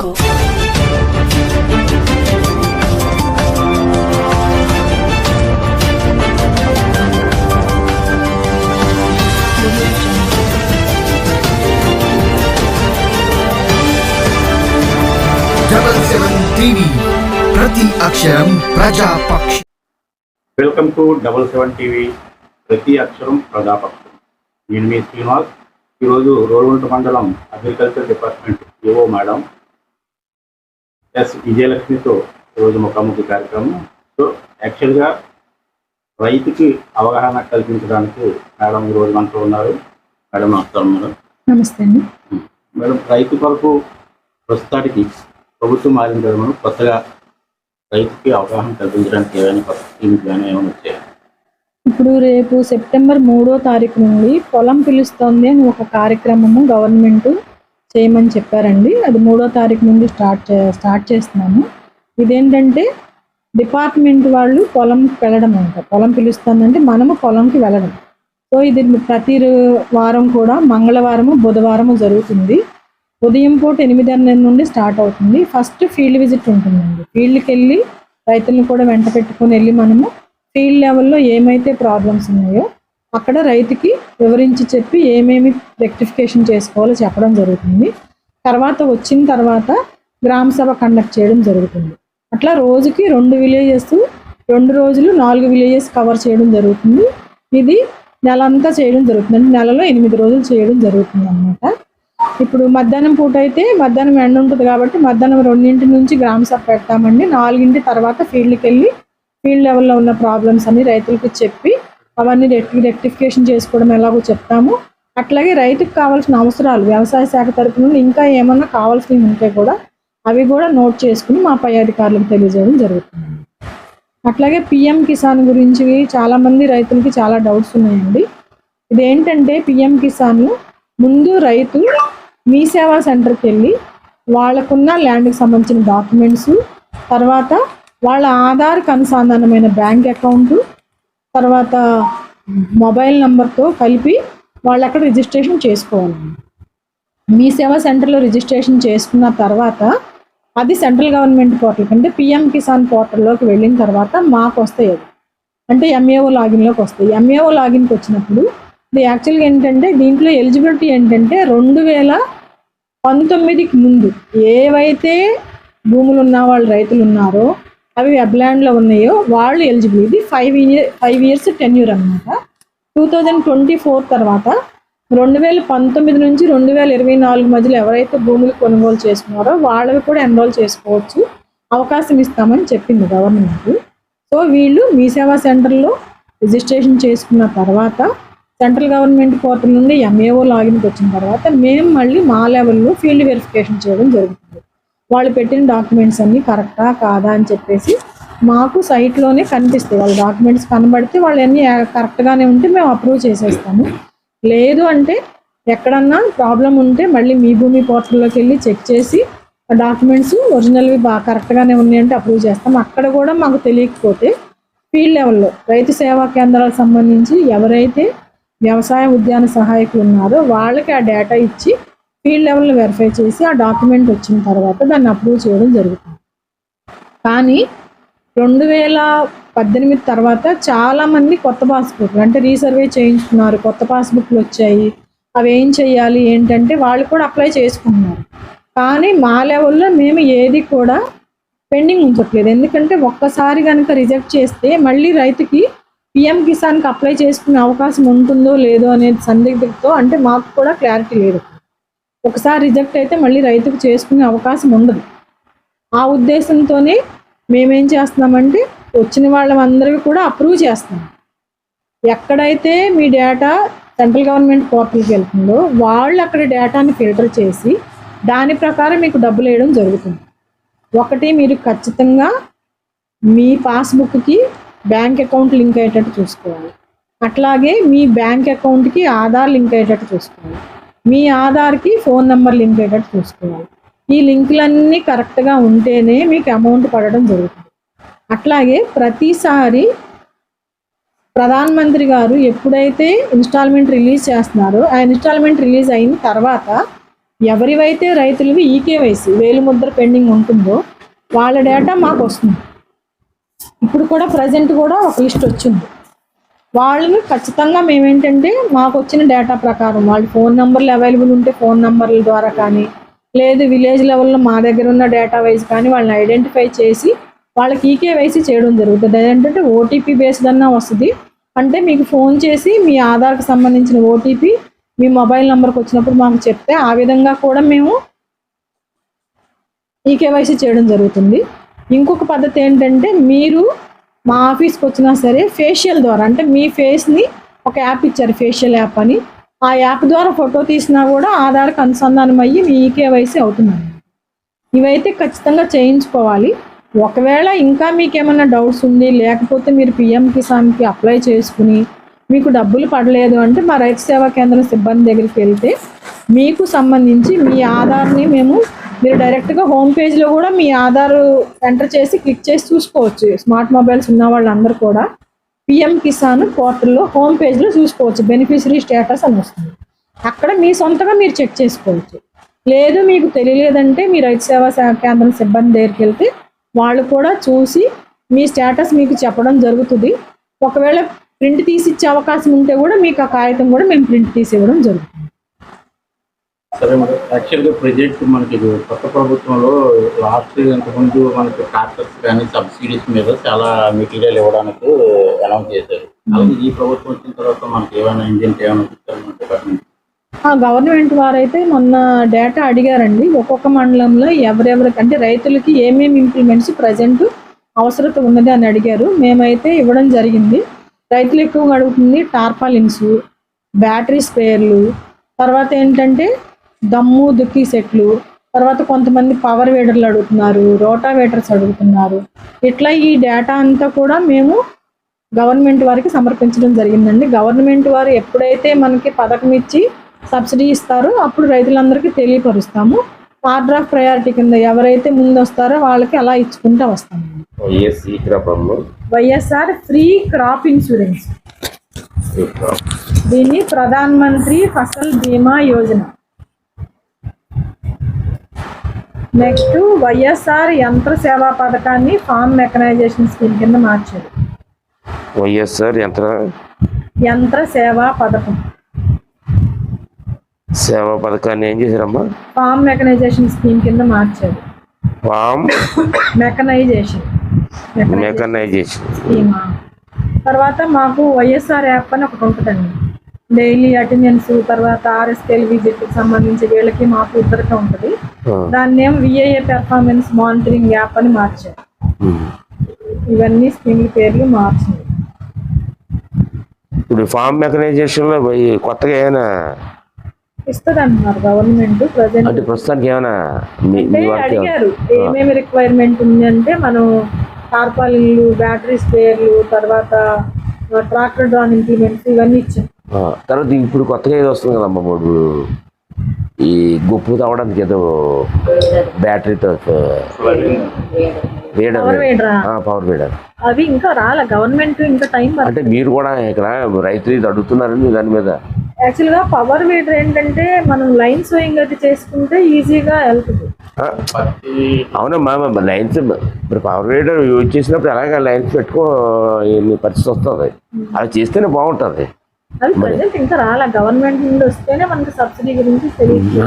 jungle. Double seven TV ప్రతి అక్షరం ప్రజాపక్ష welcome to double seven TV ప్రతి అక్షరం ప్రజాపక్షం నేను మీ శ్రీనివాస్. ఈరోజు రోడ్గుంట మండలం agriculture department AO madam. S విజయలక్ష్మితో ఈరోజు ముఖాముఖి కార్యక్రమం. సో యాక్చువల్గా రైతుకి అవగాహన కల్పించడానికి మేడం ఈరోజు మనతో ఉన్నారు. మేడం నమస్కారం మేడం. నమస్తే అండి. మేడం రైతు కొరకు ప్రస్తుతానికి ప్రభుత్వం మారిన కదా మేడం కొత్తగా రైతుకి అవగాహన కల్పించడానికి ఏమైనా కొత్త స్కీమ్స్ కానీ ఏమైనా వచ్చాయి? ఇప్పుడు రేపు సెప్టెంబర్ మూడో తారీఖు నుండి పొలం పిలుస్తోంది అని ఒక కార్యక్రమము గవర్నమెంట్ చేయమని చెప్పారండి. అది మూడో తారీఖు నుండి స్టార్ట్ చే- స్టార్ట్ చేస్తున్నాము. ఇదేంటంటే డిపార్ట్మెంట్ వాళ్ళు పొలంకి వెళ్ళడం అంట పొలం పిలుస్తుందంటే మనము పొలంకి వెళ్ళడం. సో ఇది ప్రతి వారం కూడా మంగళవారము బుధవారము జరుగుతుంది. ఉదయం పూట ఎనిమిదిన్నర నుండి స్టార్ట్ అవుతుంది. ఫస్ట్ ఫీల్డ్ విజిట్ ఉంటుందండి. ఫీల్డ్కి వెళ్ళి రైతులను కూడా వెంట పెట్టుకొని వెళ్ళి మనము ఫీల్డ్ లెవెల్లో ఏమైతే ప్రాబ్లమ్స్ ఉన్నాయో అక్కడ రైతుకి వివరించి చెప్పి ఏమేమి రెక్టిఫికేషన్ చేసుకోవాలో చెప్పడం జరుగుతుంది. తర్వాత వచ్చిన తర్వాత గ్రామ సభ కండక్ట్ చేయడం జరుగుతుంది. అట్లా రోజుకి రెండు విలేజెస్ రెండు రోజులు నాలుగు విలేజెస్ కవర్ చేయడం జరుగుతుంది. ఇది నెలంతా చేయడం జరుగుతుంది. అంటే నెలలో ఎనిమిది రోజులు చేయడం జరుగుతుంది అన్నమాట. ఇప్పుడు మధ్యాహ్నం పూట అయితే మధ్యాహ్నం ఎండ ఉంటుంది కాబట్టి మధ్యాహ్నం రెండింటి నుంచి గ్రామ సభ పెడతామండి. నాలుగింటి తర్వాత ఫీల్డ్కి వెళ్ళి ఫీల్డ్ లెవెల్లో ఉన్న ప్రాబ్లమ్స్ అన్ని రైతులకు చెప్పి అవన్నీ రెక్టి రెక్టిఫికేషన్ చేసుకోవడం ఎలాగో చెప్తాము. అట్లాగే రైతుకు కావాల్సిన అవసరాలు వ్యవసాయ శాఖ తరపు నుండి ఇంకా ఏమన్నా కావాల్సినవి ఉంటే కూడా అవి కూడా నోట్ చేసుకుని మా పై అధికారులకు తెలియజేయడం జరుగుతుంది. అట్లాగే పిఎం కిసాన్ గురించి చాలామంది రైతులకి చాలా డౌట్స్ ఉన్నాయండి. ఇదేంటంటే పిఎం కిసాన్ ముందు రైతు మీ సేవా సెంటర్కి వెళ్ళి వాళ్ళకున్న ల్యాండ్కి సంబంధించిన డాక్యుమెంట్స్ తర్వాత వాళ్ళ ఆధార్కి అనుసంధానమైన బ్యాంక్ అకౌంటు తర్వాత మొబైల్ నెంబర్తో కలిపి వాళ్ళు అక్కడ రిజిస్ట్రేషన్ చేసుకోవాలి. మీ సేవా సెంటర్లో రిజిస్ట్రేషన్ చేసుకున్న తర్వాత అది సెంట్రల్ గవర్నమెంట్ పోర్టల్ కంటే పిఎం కిసాన్ పోర్టల్లోకి వెళ్ళిన తర్వాత మాకు వస్తాయి అది అంటే ఎంఏఓ లాగిన్లోకి వస్తాయి. ఎంఏఓ లాగిన్కి వచ్చినప్పుడు ఇది యాక్చువల్గా ఏంటంటే దీంట్లో ఎలిజిబిలిటీ ఏంటంటే రెండు వేల పంతొమ్మిదికి ముందు ఏవైతే భూములు ఉన్న వాళ్ళు రైతులు ఉన్నారో అవి వెబ్లాండ్లో ఉన్నాయో వాళ్ళు ఎలిజిబుల్. ఇది five year five years tenure అనమాట టూ థౌజండ్ ట్వంటీ ఫోర్ తర్వాత రెండు వేల పంతొమ్మిది నుంచి రెండు వేల ఇరవై నాలుగు మధ్యలో ఎవరైతే భూములు కొనుగోలు చేసుకున్నారో వాళ్ళవి కూడా ఎన్రోల్ చేసుకోవచ్చు. అవకాశం ఇస్తామని చెప్పింది గవర్నమెంట్. సో వీళ్ళు మీ సేవా సెంటర్లో రిజిస్ట్రేషన్ చేసుకున్న తర్వాత సెంట్రల్ గవర్నమెంట్ పోర్టల్ నుండి ఎంఏఓ లాగిన్కి వచ్చిన తర్వాత మేము మళ్ళీ మా లెవెల్లో ఫీల్డ్ వెరిఫికేషన్ చేయడం జరుగుతుంది. వాళ్ళు పెట్టిన డాక్యుమెంట్స్ అన్నీ కరెక్టా కాదా అని చెప్పేసి మాకు సైట్లోనే కనిపిస్తాయి. వాళ్ళ డాక్యుమెంట్స్ కనబడితే వాళ్ళు అన్నీ కరెక్ట్గానే ఉంటే మేము అప్రూవ్ చేసేస్తాము. లేదు అంటే ఎక్కడన్నా ప్రాబ్లం ఉంటే మళ్ళీ మీ భూమి పోర్టల్లోకి వెళ్ళి చెక్ చేసి ఆ డాక్యుమెంట్స్ ఒరిజినల్వి బాగా కరెక్ట్గానే ఉన్నాయంటే అప్రూవ్ చేస్తాం అక్కడ కూడా మాకు తెలియకపోతే ఫీల్డ్ లెవెల్లో రైతు సేవా కేంద్రాలకు సంబంధించి ఎవరైతే వ్యవసాయ ఉద్యాన సహాయకులు ఉన్నారో వాళ్ళకి ఆ డేటా ఇచ్చి ఫీల్డ్ లెవెల్లో వెరిఫై చేసి ఆ డాక్యుమెంట్ వచ్చిన తర్వాత దాన్ని అప్రూవ్ చేయడం జరుగుతుంది. కానీ రెండు వేల పద్దెనిమిది తర్వాత చాలా మంది కొత్త పాస్బుక్లు అంటే రీసర్వే చేయించుకున్నారు కొత్త పాస్బుక్లు వచ్చాయి అవి ఏం చేయాలి ఏంటంటే వాళ్ళు కూడా అప్లై చేసుకుంటున్నారు. కానీ మా లెవెల్లో మేము ఏది కూడా పెండింగ్ ఉంచట్లేదు. ఎందుకంటే ఒక్కసారి కనుక రిజెక్ట్ చేస్తే మళ్ళీ రైతుకి పిఎం కిసాన్కి అప్లై చేసుకునే అవకాశం ఉంటుందో లేదో అనేది సందిగ్ధతో అంటే మాకు కూడా క్లారిటీ లేదు. ఒకసారి రిజెక్ట్ అయితే మళ్ళీ రైతుకు చేసుకునే అవకాశం ఉండదు. ఆ ఉద్దేశంతోనే మేమేం చేస్తున్నామంటే వచ్చిన వాళ్ళందరివి కూడా అప్రూవ్ చేస్తున్నాం. ఎక్కడైతే మీ డేటా సెంట్రల్ గవర్నమెంట్ పోర్టల్కి వెళ్తుందో వాళ్ళు అక్కడ డేటాని ఫిల్టర్ చేసి దాని ప్రకారం మీకు డబ్బులు వేయడం జరుగుతుంది. ఒకటి మీరు ఖచ్చితంగా మీ పాస్బుక్కి బ్యాంక్ అకౌంట్ లింక్ అయ్యేటట్టు చూసుకోవాలి. అట్లాగే మీ బ్యాంక్ అకౌంట్కి ఆధార్ లింక్ అయ్యేటట్టు చూసుకోవాలి. మీ ఆధార్కి ఫోన్ నెంబర్ లింక్ అయ్యేటట్టు చూసుకోవాలి. ఈ లింకులన్నీ కరెక్ట్గా ఉంటేనే మీకు అమౌంట్ పడడం జరుగుతుంది. అట్లాగే ప్రతిసారి ప్రధాన్ మంత్రి గారు ఎప్పుడైతే ఇన్స్టాల్మెంట్ రిలీజ్ చేస్తున్నారో ఆ ఇన్స్టాల్మెంట్ రిలీజ్ అయిన తర్వాత ఎవరివైతే రైతులవి ఈకేవైసీ వేలు ముద్ర పెండింగ్ ఉంటుందో వాళ్ళ డేటా మాకు వస్తుంది ఇప్పుడు కూడా ప్రజెంట్ కూడా ఒక లిస్ట్ వచ్చింది. వాళ్ళని ఖచ్చితంగా మేమేంటంటే మాకు వచ్చిన డేటా ప్రకారం వాళ్ళ ఫోన్ నెంబర్లు అవైలబుల్ ఉంటే ఫోన్ నెంబర్ల ద్వారా కానీ లేదు విలేజ్ లెవెల్లో మా దగ్గర ఉన్న డేటా వైజ్ కానీ వాళ్ళని ఐడెంటిఫై చేసి వాళ్ళకి ఈకేవైసీ చేయడం జరుగుతుంది. అదేంటంటే ఓటీపీ బేస్డ్ అన్నా వస్తుంది. అంటే మీకు ఫోన్ చేసి మీ ఆధార్కి సంబంధించిన ఓటీపీ మీ మొబైల్ నెంబర్కి వచ్చినప్పుడు మాకు చెప్తే ఆ విధంగా కూడా మేము ఈ కేవైసీ చేయడం జరుగుతుంది. ఇంకొక పద్ధతి ఏంటంటే మీరు మా ఆఫీస్కి వచ్చినా సరే ఫేషియల్ ద్వారా అంటే మీ ఫేస్ని ఒక యాప్ ఇచ్చారు ఫేషియల్ యాప్ అని. ఆ యాప్ ద్వారా ఫోటో తీసినా కూడా ఆధార్కి అనుసంధానం అయ్యి మీ ఈకేవైసీ అవుతుందండి. ఇవైతే ఖచ్చితంగా చేయించుకోవాలి. ఒకవేళ ఇంకా మీకు ఏమైనా డౌట్స్ ఉంది లేకపోతే మీరు పిఎం కిసాన్కి అప్లై చేసుకుని మీకు డబ్బులు పడలేదు అంటే మా రైతు సేవా కేంద్రం సిబ్బంది దగ్గరికి వెళ్తే మీకు సంబంధించి మీ ఆధార్ని మేము మీరు డైరెక్ట్గా హోమ్ పేజ్లో కూడా మీ ఆధార్ ఎంటర్ చేసి క్లిక్ చేసి చూసుకోవచ్చు. స్మార్ట్ మొబైల్స్ ఉన్న వాళ్ళందరూ కూడా పిఎం కిసాన్ పోర్టల్లో హోమ్ పేజ్లో చూసుకోవచ్చు. బెనిఫిషరీ స్టేటస్ అని వస్తుంది. అక్కడ మీ సొంతగా మీరు చెక్ చేసుకోవచ్చు. లేదు మీకు తెలియలేదంటే మీ రైతు సేవా కేంద్రం సిబ్బంది దగ్గరికి వెళ్తే వాళ్ళు కూడా చూసి మీ స్టేటస్ మీకు చెప్పడం జరుగుతుంది. ఒకవేళ ప్రింట్ తీసి ఇచ్చే అవకాశం ఉంటే కూడా మీకు ఆ కాగితం కూడా మేము ప్రింట్ తీసి ఇవ్వడం జరుగుతుంది. సరే మరి యాక్చువల్గా ప్రజెంట్ మనకి కొత్త ప్రభుత్వంలో లాస్ట్ ఇంతకుముందు మనకి ట్రాక్టర్స్ కానీ సబ్సిడీస్ మీద చాలా మెటీరియల్ ఇవ్వడానికి అనౌన్స్ చేశారు. అలాగే ఈ ప్రభుత్వం వచ్చిన తర్వాత మనకి ఏమైనా ఇండియన్ ఏమైనా డిపార్ట్మెంట్ గవర్నమెంట్ వారైతే మొన్న డేటా అడిగారండి. ఒక్కొక్క మండలంలో ఎవరెవరికి అంటే రైతులకి ఏమేమి ఇంప్లిమెంట్స్ ప్రజెంట్ అవసరత ఉన్నది అని అడిగారు. మేమైతే ఇవ్వడం జరిగింది. రైతులు ఎక్కువగా అడుగుతుంది టార్పాలిన్స్ బ్యాటరీ స్పేర్లు తర్వాత ఏంటంటే దమ్ము దుక్కి సెట్లు. తర్వాత కొంతమంది పవర్ వేడర్లు అడుగుతున్నారు రోటావేటర్స్ అడుగుతున్నారు. ఇట్లా ఈ డేటా అంతా కూడా మేము గవర్నమెంట్ వారికి సమర్పించడం జరిగిందండి. గవర్నమెంట్ వారు ఎప్పుడైతే మనకి పథకం ఇచ్చి సబ్సిడీ ఇస్తారో అప్పుడు రైతులందరికీ తెలియపరుస్తాము. ఆర్డర్ ఆఫ్ ప్రయారిటీ కింద ఎవరైతే ముందు వస్తారో వాళ్ళకి అలా ఇచ్చుకుంటూ వస్తాము. వైఎస్ఆర్ ఫ్రీ క్రాప్ ఇన్సూరెన్స్ దీన్ని ప్రధాన్ మంత్రి ఫసల్ బీమా యోజన. నెక్స్ట్ వైఎస్ఆర్ యంత్ర సేవా పథకాన్ని ఫార్మ్ మెకనైజేషన్ స్కీమ్ కింద మార్చారు. వైఎస్ఆర్ యంత్ర? యంత్ర సేవా పథకం. సేవా పథకాన్ని ఏం చేశారమ్మా? ఫార్మ్ మెకనైజేషన్ స్కీమ్ కింద మార్చారు. ఫామ్? మెకనైజేషన్. Mechanisation scheme? తర్వాత మాకు వైఎస్ఆర్ యాప్ అని ఒకటి ఉంటుందండి డైలీ అటెండెన్స్ తర్వాత ఆర్ఎస్కేల్ విజిట్ సంబంధించి వీళ్ళకి మాకు ఇద్దరితో ఉంటుంది. దాన్ని ఏమో విఏఏ పెర్ఫార్మెన్స్ మానిటరింగ్ యాప్ అని మార్చారు. ఇవన్నీ స్కీమ్ల పేర్లు మార్చింది ఇప్పుడు ఫామ్ మెకనైజేషన్లో కొత్తగా ఏమైనా ఇస్తుంది అంటున్నారు గవర్నమెంట్ ప్రజెంట్. అంటే ప్రస్తుతానికి ఏమైనా అడిగారు ఏమేమి రిక్వైర్మెంట్ ఉంది అంటే మనం టార్పాలిన్లు బ్యాటరీ స్పేర్లు తర్వాత ట్రాక్టర్ డ్రాన్ ఇంప్లిమెంట్స్ ఇవన్నీ ఇచ్చాం. తర్వాత ఇప్పుడు కొత్తగా ఏదో వస్తుంది కదమ్మా ఇప్పుడు ఈ గుప్పు తవ్వడానికి ఏదో బ్యాటరీతో పవర్ వేడరా అవి ఇంకా రాలే గవర్నమెంట్ ఇంకా టైం అంటే మీరు కూడా ఇక్కడ రైతులు ఇది అడుగుతున్నారని దాని మీద. యాక్చువల్గా పవర్ వీడర్ ఏంటంటే మనం లైన్ సోయింగ్ అది చేసుకుంటే ఈజీగా వెళ్తుంది. అవునమ్మా లైన్స్ ఇప్పుడు పవర్ రేడర్ యూజ్ చేసినప్పుడు ఎలాగ లైన్స్ పెట్టుకో పరిస్థితి వస్తుంది. అలా చేస్తేనే బాగుంటుంది. ఇంకా రాలే. గవర్నమెంట్ నుండి వస్తేనే మనకి సబ్సిడీ గురించి తెలియదు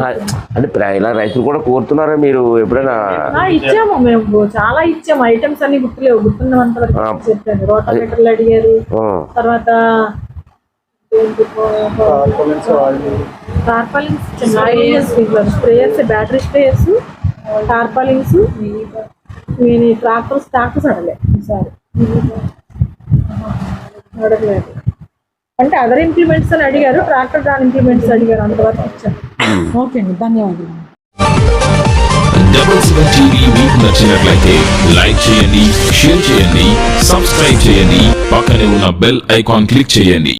అంటే ఇలా రైతులు కూడా కోరుతున్నారా మీరు ఎప్పుడైనా? ఇచ్చాము మేము. చాలా ఇచ్చాము. ఐటమ్స్ అన్ని గుర్తులేవు. గుర్తున్నంత వరకు. చెప్పాను. రోటావేటర్లు అడిగారు. తర్వాత tarpaulins sprayers. Battery sprayers tarpaulins నేను ట్రాక్టర్స్ ట్రాక్టర్స్ అడలే ఈసారి. అడగలేదు అంటే అదర్ ఇంప్లిమెంట్స్ అని అడిగారు ట్రాక్టర్ దాని ఇంప్లిమెంట్స్ అడిగారు అంతవరకు ఇచ్చాను ఓకే అండి ధన్యవాదాలు. డబల్ సెవెన్ టీవీ మీకు నచ్చినట్లయితే లైక్ చేయండి షేర్ చేయండి సబ్స్క్రైబ్ చేయండి పక్కనే ఉన్న బెల్ ఐకాన్ క్లిక్ చేయండి.